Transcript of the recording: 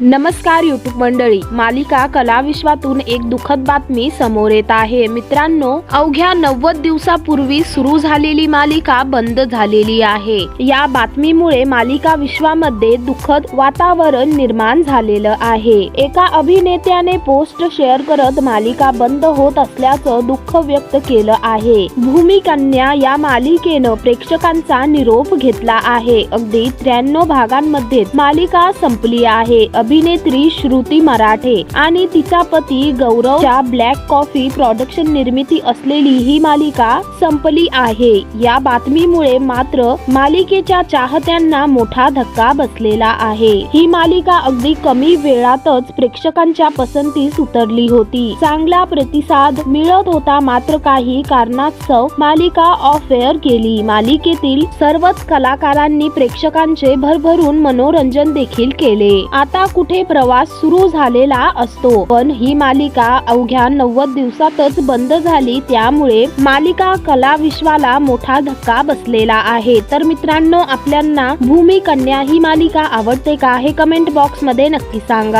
नमस्कार युट्यूब मंडळी. मालिका कलाविश्वातून एक दुःखद बातमी समोर येत आहे. मित्रांनो अवघ्या नव्वद दिवसापूर्वी सुरू झालेली मालिका बंद झालेली आहे. या बातमीमुळे मालिका विश्वामध्ये दुःखद वातावरण निर्माण झालेलं आहे. एका अभिनेत्याने पोस्ट शेअर करत मालिका बंद होत असल्याचं दुःख व्यक्त केलं आहे. भूमिकन्या या मालिकेनं प्रेक्षकांचा निरोप घेतला आहे. अगदी त्र्याण्णव भागांमध्ये मालिका संपली आहे. अभिनेत्री श्रुती मराठे आणि तिचा पती गौरवच्या ब्लॅक कॉफी प्रोडक्शन निर्मिती असलेली ही मालिका संपली आहे. या बातमीमुळे मात्र मालिकेच्या चाहत्यांना मोठा धक्का बसलेला आहे. ही मालिका अगदी कमी वेळातच प्रेक्षकांच्या पसंतीस उतरली होती. चांगला प्रतिसाद मिळत होता मात्र काही कारणास्तव मालिका ऑफ एअर केली. मालिकेतील सर्वच कलाकारांनी प्रेक्षकांचे भरभरून मनोरंजन देखील केले. आता कुठे प्रवास सुरू झालेला असतो. पण ही मालिका अवघ्या नव्वद दिवसातच बंद झाली. त्यामुळे मालिका कला विश्वाला मोठा धक्का बसलेला आहे. तर मित्रांनो आपल्यांना भूमी कन्या ही मालिका आवडते का हे कमेंट बॉक्समध्ये नक्की सांगा.